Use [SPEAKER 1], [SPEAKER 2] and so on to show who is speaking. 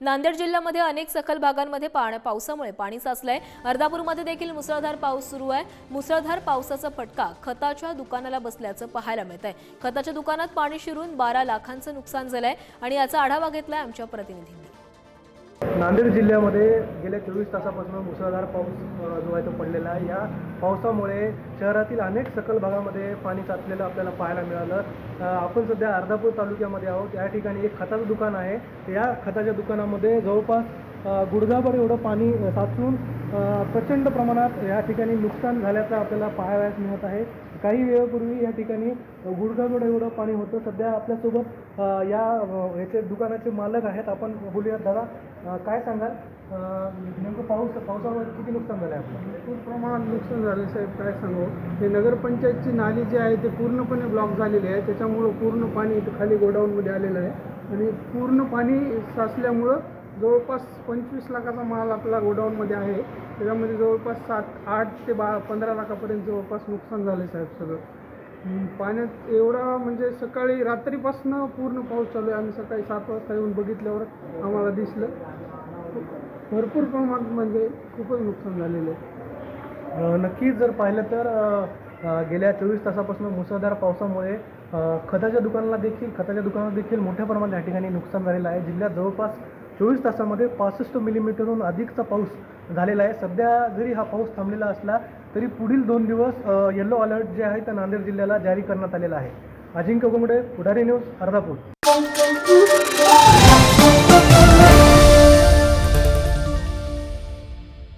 [SPEAKER 1] नांदेड जिल्ह्यामध्ये अनेक सखल भागांमध्ये पावसामुळे पाणी साचलंय. अर्धापूरमध्ये देखील मुसळधार पाऊस सुरू आहे. मुसळधार पावसाचा फटका खताच्या दुकानाला बसल्याचं पाहायला मिळत आहे खताच्या दुकानात पाणी शिरून बारा लाखांचं नुकसान झालंय आणि याचा आढावा घेतलाय आमच्या प्रतिनिधींनी.
[SPEAKER 2] नांदेड जिल्ह्यामध्ये गेल्या चोवीस तासापासून मुसळधार पाऊस जो आहे तो पडलेला आहे. या पावसामुळे शहरातील अनेक सकल भागामध्ये पाणी साचलेलं आपल्याला पाहायला मिळालं. आपण सध्या अर्धापूर तालुक्यामध्ये आहोत. या ठिकाणी एक खताचं दुकान आहे. या खताच्या दुकानामध्ये जवळपास गुडघाभर एवढं पाणी साचून प्रचंड प्रमाणात या ठिकाणी नुकसान झाल्याचं आपल्याला पाहावयास मिळत आहे. काही वेळापूर्वी या ठिकाणी गुडघाभर एवढं पाणी होतं. सध्या आपल्यासोबत या ह्याचे याचे दुकानाचे मालक आहेत. आपण बोलूयात दादा काय सांगाल? नेमकं पाऊस पावसामुळे किती नुकसान झालं आहे आपलं?
[SPEAKER 3] भरपूर प्रमाणात नुकसान झालं साहेब. काय सांगू? हे नगरपंचायतची नाली जी आहे ते पूर्णपणे ब्लॉक झालेली आहे. त्याच्यामुळं पूर्ण पाणी इथं खाली गोडाऊनमध्ये आलेलं आहे. आणि पूर्ण पाणी साचल्यामुळं जवळपास पंचवीस लाखाचा माल आपला गोडाऊनमध्ये आहे. त्याच्यामध्ये जवळपास सात आठ ते बा पंधरा लाखापर्यंत जवळपास नुकसान झालं साहेब सगळं. पाण्यात एवढा म्हणजे सकाळी रात्रीपासून पूर्ण पाऊस चालू आहे. आम्ही सकाळी सात वाजता येऊन बघितल्यावर आम्हाला दिसलं. भरपूर प्रमाणात म्हणजे खूपच नुकसान झालेलं आहे.
[SPEAKER 2] नक्कीच जर पाहिलं तर गेल्या चोवीस तासापासून मुसळधार पावसामुळे खताच्या दुकानाला देखील खताच्या दुकानात देखील मोठ्या प्रमाणात या ठिकाणी नुकसान झालेलं आहे. जिल्ह्यात जवळपास चोवीस तासामध्ये पासष्ट मिलीमीटरहून अधिकचा पाऊस झालेला आहे. सध्या जरी हा पाऊस थांबलेला असला तरी पुढील दोन दिवस येलो अलर्ट जे आहे त्या नांदेड जिल्ह्याला जारी करण्यात आलेला आहे. अजिंक्य गोंगडे पुढारी न्यूज अर्धापूर.